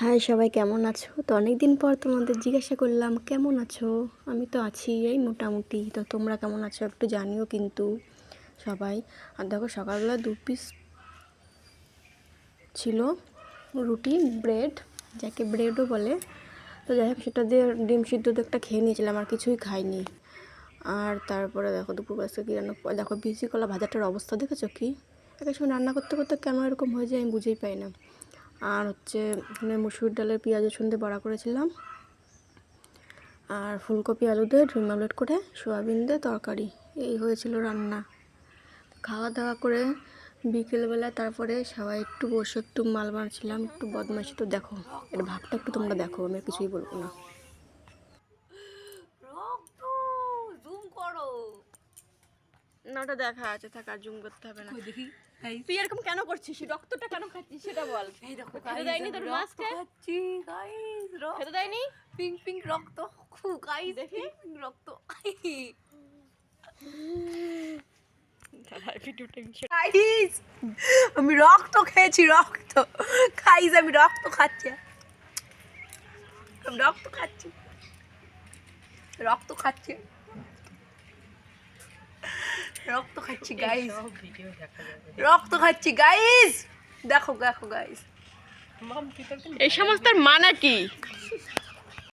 High, সবাই কেমন আছো? তো অনেক দিন পর তোমাদের জিজ্ঞাসা করলাম, কেমন আছো? আমি তো আছি, এই মোটামুটি। তো তোমরা কেমন আছো একটু জানিও কিন্তু সবাই। আর দেখো, সকালবেলা দু পিস ছিল রুটি ব্রেড যাকে ব্রেডও বলে। তো যাই হোক, সেটা দিয়ে ডিম সিদ্ধ একটা খেয়ে নিয়েছিলাম, আর কিছুই খাইনি। আর তারপরে দেখো দুপুরবেলা থেকে কী রান্না দেখো বিসি কলা ভাজাটার অবস্থা দেখেছ কি? এক এক সময় রান্না করতে করতে কেন এরকম হয়ে যায় আমি বুঝেই পাই না। আর হচ্ছে এখানে মুসুর ডালের পেঁয়াজ দিয়ে বড়া করেছিলাম। আর ফুলকপি, আলু দিয়ে ঝুম আমলেট করে, সোয়াবিন দিয়ে তরকারি। এই হয়েছিল রান্না। খাওয়া দাওয়া করে বিকেলবেলা তারপরে সবাই একটু বসে, একটু মাল বানাচ্ছিলাম, একটু বদমাশি তো দেখো, এর ভাবটা একটু তোমরা দেখো, আমি কিছুই বলব না রক্ত জুম করো না ওটা দেখা আছে জুম করতে হবে না। দেখি? তুই এরকম কেন করছিস? রক্তটা কেন খাচ্ছিস সেটা বল। এই দেখো খেতে দেয়নি তোর মাছকে? খাচ্ছি গাইস খেতে দেয়নি? পিঙ্ক পিঙ্ক রক্ত। খু গাইস দেখি। রক্ত। আমি রক্ত খেয়েছি রক্ত। গাইস আমি রক্ত খাচ্ছি। আমি রক্ত খাচ্ছি। রক্ত খাচ্ছি। রক্ত খাচ্ছি গাইস রক্ত খাচ্ছি গাইস দেখো দেখো গাইস এই সমস্ত মানা কি?